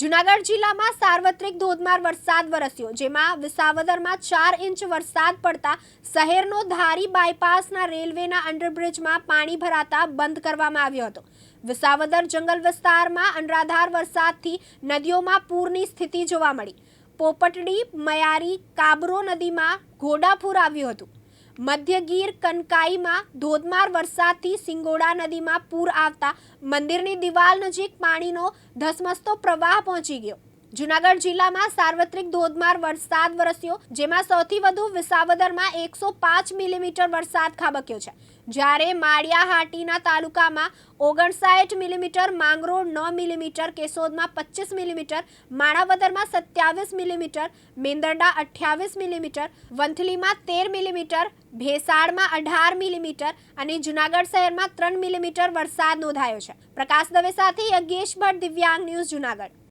જુનાગઢ જિલ્લામાં સાર્વત્રિક ધોધમાર વરસાદ વરસ્યો, જેમાં વિસાવદરમાં ચાર ઇંચ વરસાદ પડતા શહેરનો ધારી બાયપાસના રેલવેના અંડરબ્રિજમાં પાણી ભરાતા બંધ કરવામાં આવ્યો હતો. વિસાવદર જંગલ વિસ્તારમાં અનરાધાર વરસાદથી નદીઓમાં પૂરની સ્થિતિ જોવા મળી. પોપટડી, મયારી, કાબરો નદીમાં ઘોડાપૂર આવ્યું હતું. મધ્ય ગીર કનકાઈમાં ધોધમાર વરસાદથી સિંગોડા નદીમાં પૂર આવતા મંદિરની દિવાલ નજીક પાણીનો ધસમસતો પ્રવાહ પહોંચી ગયો. જુનાગઢ જિલ્લામાં સાર્વત્રિક ધોધમાર વરસાદ વરસ્યો, જેમાં સૌથી વધુ વિસાવદરમાં એકસો પાંચ મિલીમીટર વરસાદ ખાબક્યો છે. જ્યારે માળિયા હાટીના તાલુકામાં ઓગણસાઠ મિલીમીટર, માંગરોળ નવ મિલીમીટર, કેશોદમાં પચીસ મિલીમીટર, માણાવદરમાં સત્યાવીસ મિલીમીટર, મેંદરડા અઠ્યાવીસ મિલીમીટર, વંથલીમાં તેર મિલીમીટર ભેસાળમાં અઢાર મિલીમીટર અને જુનાગઢ શહેરમાં ત્રણ મિલીમીટર વરસાદ નોંધાયો છે. પ્રકાશ દવે સાથે યજ્ઞેશ ભટ્ટ દિવ્યાંગ ન્યૂઝ જુનાગઢ.